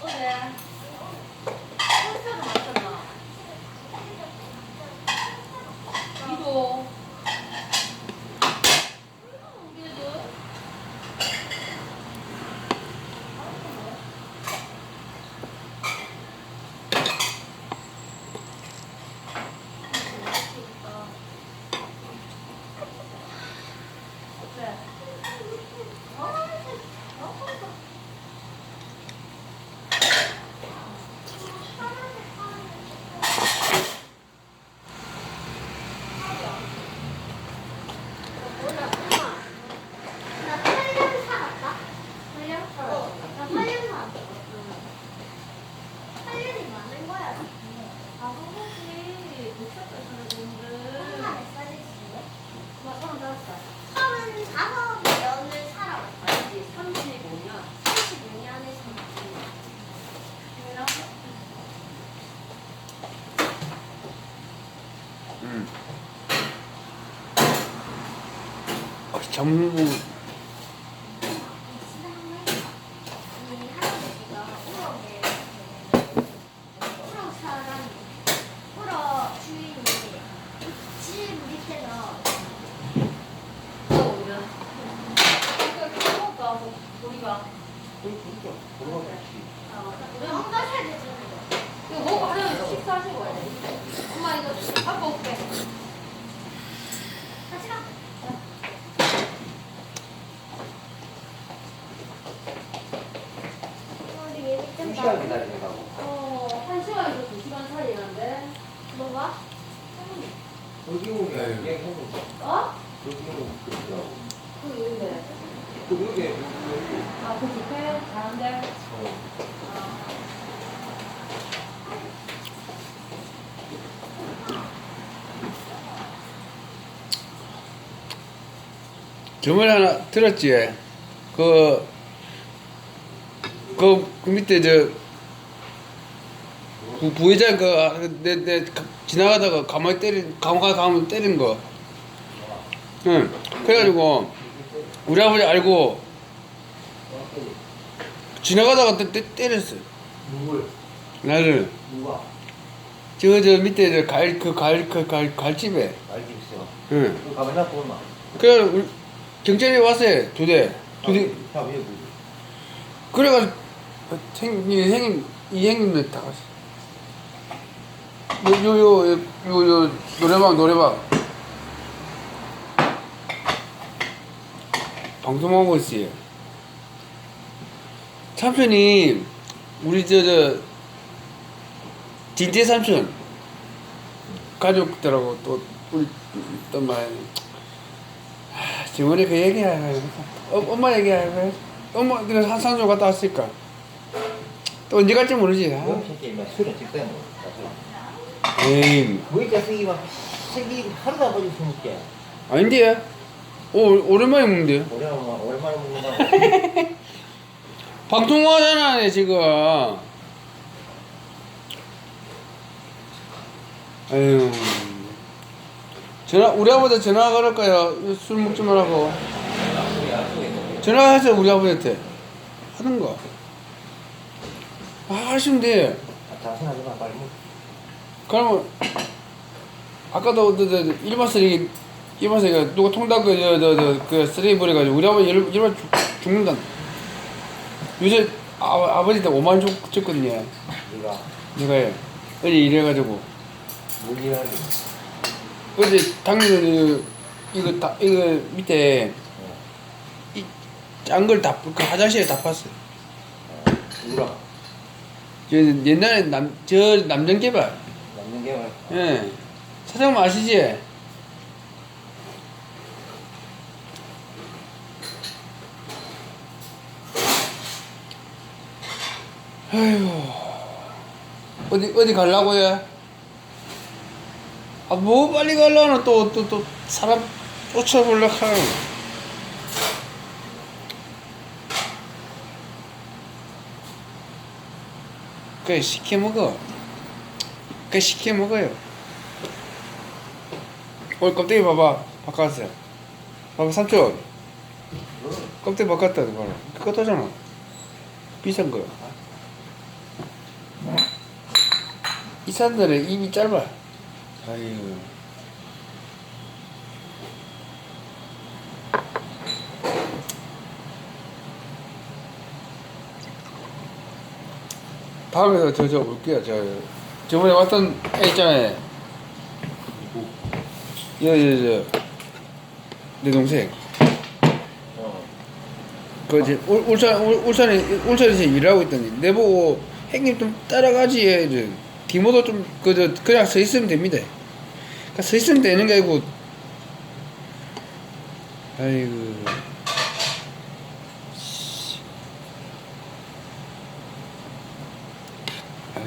어제 콘서트 맞췄나? 이도 우리도 어때? 나 팔년 살았다? 팔년? 어, 나 팔년 살았다. 팔년이 많은 거야. 아, 그거지. 미쳤다, 사람들. 엄마 몇 살이지? 나 서른 다섯 살. 서른 다섯 년을 살아왔어. 아니지, 35년. 35년을 살았어. 내가 음. 어, 전부 먹을까? 우리가. 엄마. 이거 밥 먹을게. 같이 가. 두 시간 봐. 기다린다고. 어, 한 시간에서 두 시간 사이인데. 뭐가? 여기 오면 네. 얘기해보고. 어? 여기 오면 그렇죠. 그 여기인데. 그 여기 여기 아, 그 뷔페 잘한데. 어. 아. 저번에 하나 들었지? 그, 그, 그 밑에 저, 부, 부회장 그, 내, 내, 가- 지나가다가 가만히 때린, 가만히 가면 때린 거. 응. 그래가지고, 우리 아버지 알고, 지나가다가 때, 때, 때렸어. 누굴? 나를. 누가? 저, 저 밑에 저 갈, 그 갈, 그 갈, 갈집에. 알지 있어. 응. 그 가만 놔 보마. 그래, 경찰이 왔어요. 두 대. 두 대. 뭐. 그래가지고 생, 이 형님 이 형님들 다 갔어. 요요요 요 요 노래방 노래방 방송하고 있어요. 삼촌이 우리 저저 진재 삼촌 가족들하고 또 우리 또말 저번에 그 얘기야. 어, 엄마 얘기야. 엄마 그래 산산소 갔다 왔으니까. 또 언제 갈지 모르지. 아. 먹어. 에이, 뭐니까 쓰기 막 새끼 하루도 안 빠져 술 먹게. 아닌데. 오, 오랜만에 먹는데. 오랜만에 오랜만에 먹는다고. 방송하잖아, 지금. 아유. 전화, 우리 아버지 전화 걸을까요? 술 먹지 말라고. 전화해서 우리 아버지한테 하는 거. 아, 하시면 돼. 아, 자신하지 마 빨리 먹. 그러면 아까도 저, 저, 일반 쓰레기 일반 쓰레기 누가 통닭 그저저 그 쓰레기 버려가지고 우리 아버지 일, 일반 죽, 죽는다. 요새 아, 아버지한테 5만 원 줬, 줬거든요. 네가 내가 어제 이래가지고 무기하게. 어제 당근 이거 다 이거 밑에 이 짠걸다 그 화장실에 다 팠어. 누구랑 저 옛날에 남저게 말. 예 사장님 아시지? 아휴 어디 어디 가려고요? 아뭐 빨리 가려나 또 또 또 사람 쫓아보려 하는 그래 시켜 먹어. 그래 시켜 먹어요. 오늘 껍데기 봐봐 바꿨어요. 봐봐 삼촌 껍데기 바꿨다 그거 그거 떠잖아. 비싼 거. 이 사람들은 입이 짧아. 아유. 다음에 저저 올게요. 저 저번에 왔던 애 있잖아요. 여여저 내 동생. 어. 그 이제 울- 울산 울- 울산에 울산에서 일하고 있더니 내보고 형님 좀 따라가지 이제 디모도 좀 그 저 그냥 서 있으면 됩니다. 그러니까 서 있으면 되는 게 아니고 아이고 씨. 아이고. 야.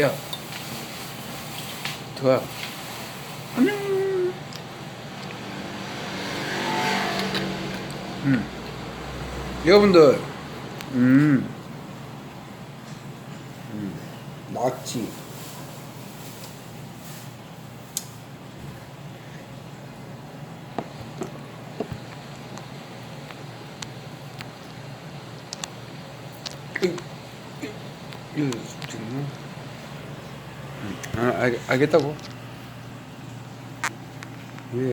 야. 들어와. 안녕. 음. 여러분들, 음. 음. 낙지. 이- 이거 지금 뭐? 아, 알, 알겠다고?